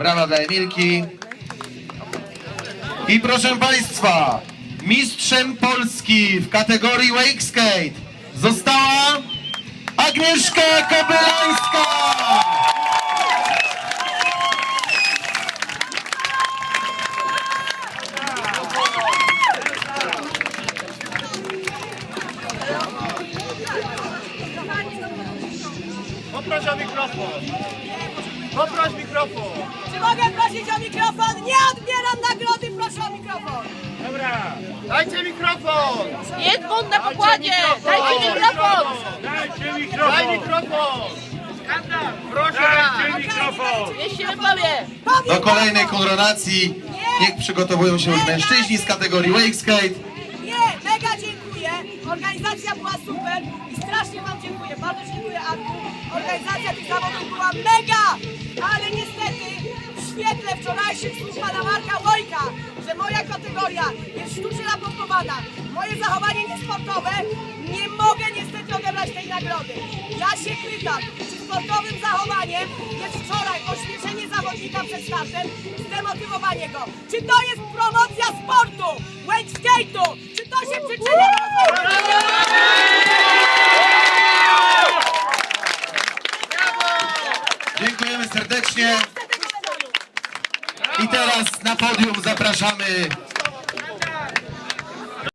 Brawa dla Emilki. I proszę Państwa, mistrzem Polski w kategorii wake skate została Agnieszka Kobylańska. Poproś o mikrofon. Poproś mikrofon. Mogę prosić o mikrofon? Nie odbieram nagrody, proszę o mikrofon. Dobra. Dajcie mikrofon. Jest błąd na pokładzie! Dajcie mikrofon! Dajcie mikrofon. Daj mikrofon. Skandal. Proszę mikrofon. Niech się wypowie! Powiem Do kolejnej panu. koronacji niech przygotowują się już mężczyźni z kategorii wake skate. Nie, mega dziękuję. Organizacja była super i strasznie Wam dziękuję. Bardzo dziękuję Arku. Organizacja tych zawodów była mega, ale niestety wczorajszych słów pana Marka Wojka, że moja kategoria jest sztucznie napompowana, moje zachowanie niesportowe, nie mogę niestety odebrać tej nagrody. Ja się pytam, czy sportowym zachowaniem jest wczoraj ośmieszenie zawodnika przed startem, zdemotywowanie go. Czy to jest promocja sportu, wake skate'u? Czy to się przyczynia do? Dziękujemy serdecznie. I teraz na podium zapraszamy